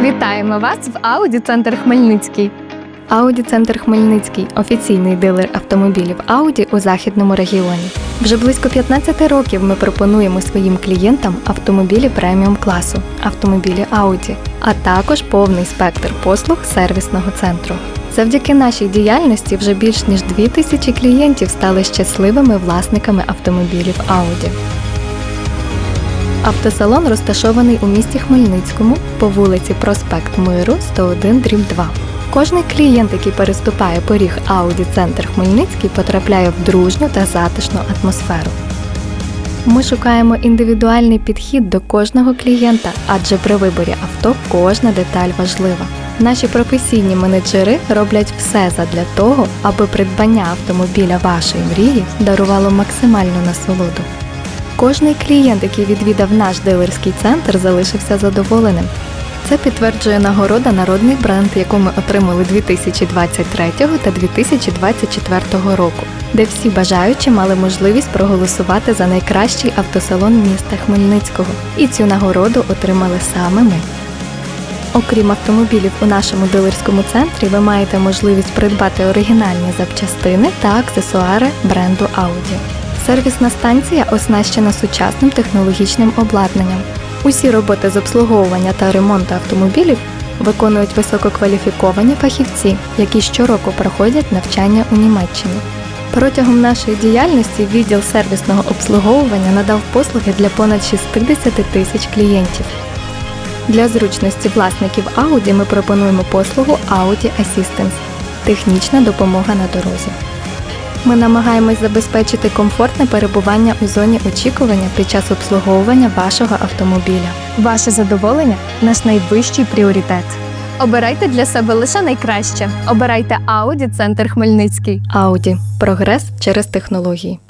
Вітаємо вас в Ауді Центр Хмельницький. Ауді Центр Хмельницький офіційний дилер автомобілів Ауді у західному регіоні. Вже близько 15 років ми пропонуємо своїм клієнтам автомобілі преміум класу, автомобілі Ауді, а також повний спектр послуг сервісного центру. Завдяки нашій діяльності вже більш ніж 2 тисячі клієнтів стали щасливими власниками автомобілів Ауді. Автосалон розташований у місті Хмельницькому по вулиці Проспект Миру 101 2. Кожний клієнт, який переступає поріг Audi Центр Хмельницький, потрапляє в дружню та затишну атмосферу. Ми шукаємо індивідуальний підхід до кожного клієнта, адже при виборі авто кожна деталь важлива. Наші професійні менеджери роблять все задля того, аби придбання автомобіля вашої мрії дарувало максимальну насолоду. Кожний клієнт, який відвідав наш дилерський центр, залишився задоволеним. Це підтверджує нагорода Народний бренд, яку ми отримали 2023 та 2024 року, де всі бажаючі мали можливість проголосувати за найкращий автосалон міста Хмельницького. І цю нагороду отримали саме ми. Окрім автомобілів у нашому дилерському центрі, ви маєте можливість придбати оригінальні запчастини та аксесуари бренду Audi. Сервісна станція оснащена сучасним технологічним обладнанням. Усі роботи з обслуговування та ремонту автомобілів виконують висококваліфіковані фахівці, які щороку проходять навчання у Німеччині. Протягом нашої діяльності відділ сервісного обслуговування надав послуги для понад 60 тисяч клієнтів. Для зручності власників Audi ми пропонуємо послугу Audi Assistance – технічна допомога на дорозі. Ми намагаємось забезпечити комфортне перебування у зоні очікування під час обслуговування вашого автомобіля. Ваше задоволення наш найвищий пріоритет. Обирайте для себе лише найкраще. Обирайте Ауді Центр Хмельницький. Audi – прогрес через технології.